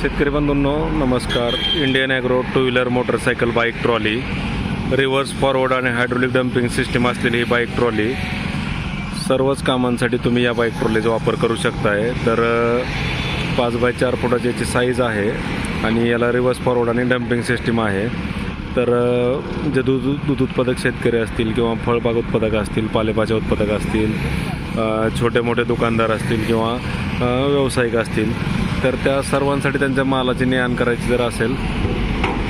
शेतकरी बंधूंनो नमस्कार. Indian agro two wheeler motorcycle bike trolley reverse forward आणि हायड्रोलिक डम्पिंग सिस्टीम असलेली ही बाईक ट्रॉली सर्वच कामांसाठी तुम्ही या बाईक ट्रॉलीचा वापर करू शकताय. तर पाच बाय चार फुटाची याची साईज आहे आणि याला रिव्हर्स फॉरवर्ड आणि डम्पिंग सिस्टीम आहे. तर जे दूध दूध उत्पादक शेतकरी असतील किंवा फळबाग उत्पादक असतील पालेभाज्या उत्पादक असतील छोटे मोठे दुकानदार असतील किंवा व्यावसायिक असतील तर त्या सर्वांसाठी त्यांच्या मालाची ने आण करायची जर असेल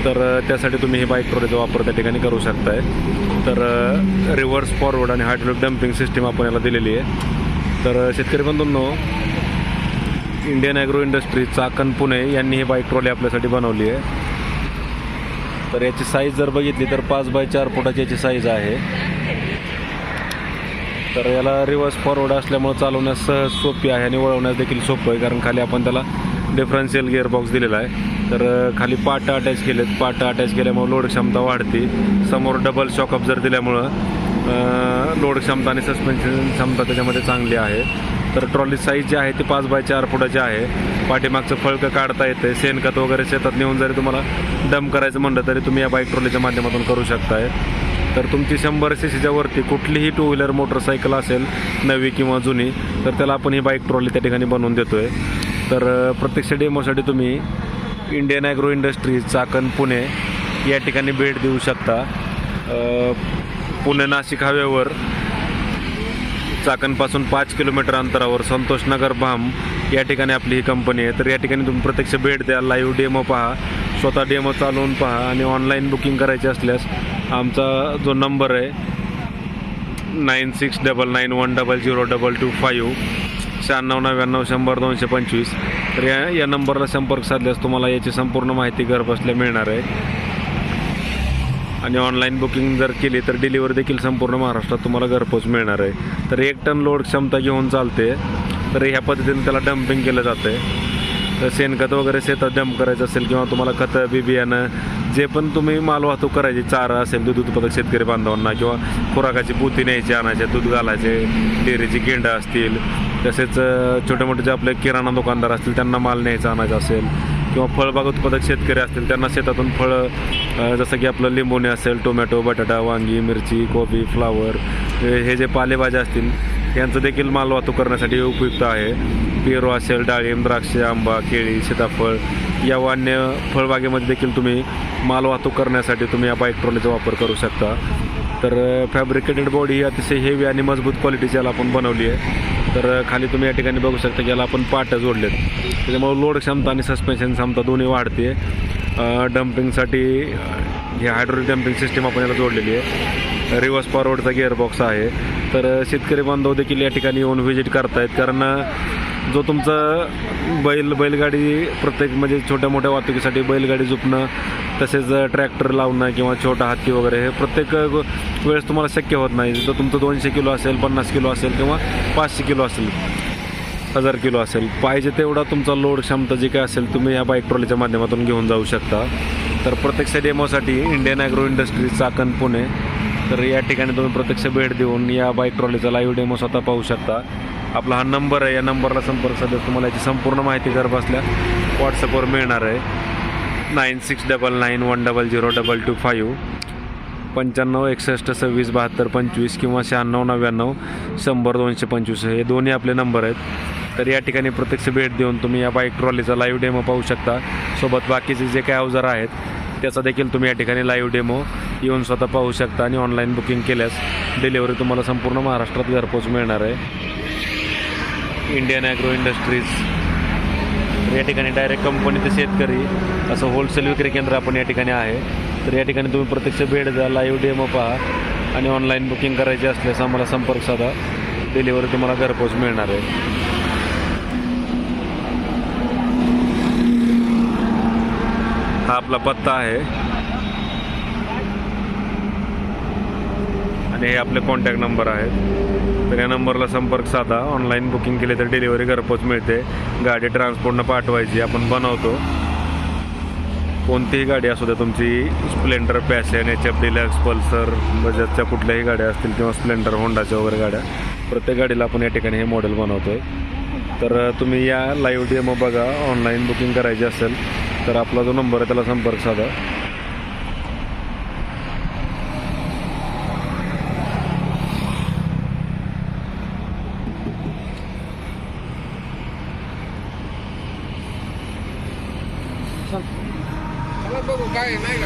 तर त्यासाठी तुम्ही ही बाईक ट्रॉलीचा वापर त्या ठिकाणी करू शकताय. तर रिव्हर्स फॉरवर्ड आणि हायड्रोलिक डम्पिंग सिस्टीम आपण याला दिलेली आहे. तर शेतकरी बंधूंनो Indian agro industry Chakan Pune यांनी ही बाईक ट्रॉली आपल्यासाठी बनवली आहे. तर याची साईज जर बघितली तर पाच बाय चार फुटाची याची साईज आहे. तर याला रिव्हर्स फॉरवर्ड असल्यामुळे चालवण्यास सहज सोपी आहे आणि वळवण्यास देखील सोपं आहे. कारण खाली आपण त्याला डिफरन्शियल गिअरबॉक्स दिलेला आहे. तर खाली पाटं अटॅच केलेत. पाटं अटॅच केल्यामुळे लोड क्षमता वाढते. समोर डबल शॉकअप जर दिल्यामुळं लोड क्षमता आणि सस्पेन्शन क्षमता त्याच्यामध्ये चांगली आहे. तर ट्रॉली साईज जी आहे ती पाच बाय चार फुटाची आहे. पाठीमागचं फळकं काढता येते शेणखत वगैरे शेतात नेऊन जरी तुम्हाला डम करायचं म्हणलं तरी तुम्ही या बाईक ट्रॉलीच्या माध्यमातून करू शकताय. तर तुमची शंभर सी सीच्या वरती कुठलीही टू व्हीलर मोटरसायकल असेल नवी किंवा जुनी तर त्याला आपण ही बाईक ट्रॉली त्या ठिकाणी बनवून देतो आहे तर प्रत्यक्ष डेमोसाठी तुम्ही Indian agro industries Chakan Pune या ठिकाणी भेट देऊ शकता. पुणे नाशिक हायवेवर चाकणपासून पाच किलोमीटर अंतरावर संतोष नगर भाम या ठिकाणी आपली ही कंपनी आहे. तर या ठिकाणी तुम्ही प्रत्यक्ष भेट द्या लाईव्ह डेमो पहा. स्वतः डेमो चालवून पहा आणि ऑनलाईन बुकिंग करायची असल्यास आमचा जो नंबर आहे nine six double nine one double zero double two five शहाण्णव नव्याण्णव शंभर दोनशे पंचवीस तर या या नंबरला संपर्क साधल्यास तुम्हाला याची संपूर्ण माहिती घरबसल्या मिळणार आहे. आणि ऑनलाईन बुकिंग जर केली तर डिलिव्हरी देखील संपूर्ण महाराष्ट्रात तुम्हाला घरपोच मिळणार आहे. तर एक टन लोड क्षमता घेऊन चालते. तर ह्या पद्धतीने त्याला डम्पिंग केलं जातं आहे शेणखत वगैरे शेतात जम करायचं असेल किंवा तुम्हाला खतं बी बियाणं जे पण तुम्ही मालवाहतूक करायची चारा असेल दूध उत्पादक शेतकरी बांधवांना किंवा खुराकाची पोती न्यायची आणायचे दूध घालायचे डेअरीची गेंडं असतील तसेच छोटे मोठे जे आपले किराणा दुकानदार असतील त्यांना माल न्यायचा आणायचा असेल किंवा फळबाग उत्पादक शेतकरी असतील त्यांना शेतातून फळं जसं की आपलं लिंबोणी असेल टोमॅटो बटाटा वांगी मिरची कोबी फ्लावर हे जे पालेभाज्या असतील यांचं देखील माल वाहतूक करण्यासाठी उपयुक्त आहे. पेरू असेल डाळिंब द्राक्ष आंबा केळी सीताफळ या वान्य फळबागेमध्ये देखील तुम्ही माल वाहतूक करण्यासाठी तुम्ही या बाईक ट्रॉलीचा वापर करू शकता. तर फॅब्रिकेटेड बॉडी ही अतिशय हेवी आणि मजबूत क्वालिटीची याला आपण बनवली आहे. तर खाली तुम्ही या ठिकाणी बघू शकता की याला आपण पाट्या जोडलेत. त्याच्यामुळे लोड क्षमता आणि सस्पेन्शन क्षमता दोन्ही वाढते. डम्पिंगसाठी हे हायड्रोलिक डम्पिंग सिस्टीम आपण याला जोडलेली आहे. रिव्हर्स फॉरवर्डचा गिअरबॉक्स आहे. तर शेतकरी बांधव देखील या ठिकाणी येऊन व्हिजिट करतायत. कारण जो तुमचा बैल बैलगाडी प्रत्येक म्हणजे छोट्या मोठ्या वाहतुकीसाठी बैलगाडी झुपणं तसेच ट्रॅक्टर लावणं किंवा छोटा हत्ती वगैरे हे प्रत्येक वेळेस तुम्हाला शक्य होत नाही. जर तुमचं दोनशे किलो असेल पन्नास किलो असेल किंवा पाचशे किलो असेल हजार किलो असेल पाहिजे तेवढा तुमचा लोड क्षमता जी काय असेल तुम्ही या बाईक ट्रॉलीच्या माध्यमातून घेऊन जाऊ शकता. तर प्रत्यक्ष डेमोसाठी Indian agro industries Chakan Pune. तर या ठिकाणी तुम्ही प्रत्यक्ष भेट देऊन या बाईक ट्रॉलीचा लाईव्ह डेमो स्वतः पाहू शकता. आपला हा नंबर आहे या नंबरला संपर्क साधल्यास तुम्हाला याची संपूर्ण माहिती घर बसल्या व्हॉट्सअपवर मिळणार आहे. Nine six double nine one double zero double two five पंच्याण्णव एकसष्ट सव्वीस बहात्तर पंचवीस किंवा शहाण्णव नव्याण्णव शंभर दोनशे पंचवीस हे दोन्ही आपले नंबर आहेत. तर या ठिकाणी प्रत्यक्ष भेट देऊन तुम्ही या बाईक ट्रॉलीचा लाईव्ह डेमो पाहू शकता. सोबत बाकीचे जे काही अवजार आहेत त्याचा देखील तुम्ही या ठिकाणी लाईव्ह डेमो येऊन स्वतः पाहू शकता आणि ऑनलाईन बुकिंग केल्यास डिलिव्हरी तुम्हाला संपूर्ण महाराष्ट्रात घरपोच मिळणार आहे. इंडियन ॲग्रो इंडस्ट्रीज या ठिकाणी डायरेक्ट कंपनी ते शेतकरी असं होलसेल विक्री केंद्र आपण या ठिकाणी आहे. तर या ठिकाणी तुम्ही प्रत्यक्ष भेट द्या लाईव्ह डेमो पहा आणि ऑनलाईन बुकिंग करायची असल्यास आम्हाला संपर्क साधा. डिलिव्हरी तुम्हाला घरपोच मिळणार आहे. हा आपला पत्ता आहे. आणि हे आपले कॉन्टॅक्ट नंबर आहेत. तर या नंबरला संपर्क साधा. ऑनलाईन बुकिंग केले तर डिलिव्हरी घरपोच मिळते. गाडी ट्रान्सपोर्टनं पाठवायची. आपण बनवतो. कोणतीही गाडी असू द्या तुमची Splendor Passion H F Deluxe Pulsar बजाजच्या कुठल्याही गाड्या असतील किंवा स्प्लेंडर होंडाच्या वगैरे गाड्या प्रत्येक गाडीला आपण या ठिकाणी हे मॉडेल बनवतो आहे तर तुम्ही या लाईव्ह डेमो बघा. ऑनलाईन बुकिंग करायची असेल तर आपला जो नंबर आहे त्याला संपर्क साधा. काय नाही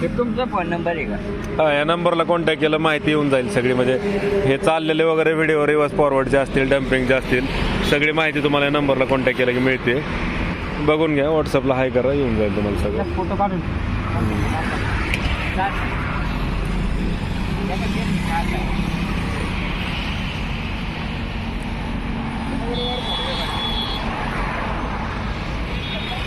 हे तुमचा फोन नंबर आहे का? हा या नंबरला कॉन्टॅक्ट केलं माहिती येऊन जाईल सगळी. म्हणजे हे चाललेले वगैरे व्हिडिओ रिवर्स फॉरवर्डचे असतील डम्पिंगचे असतील सगळी माहिती तुम्हाला या नंबरला कॉन्टॅक्ट केलं की मिळते. बघून घ्या व्हॉट्सअपला हाय करा येऊन जाईल तुम्हाला सगळं. फोटो काढून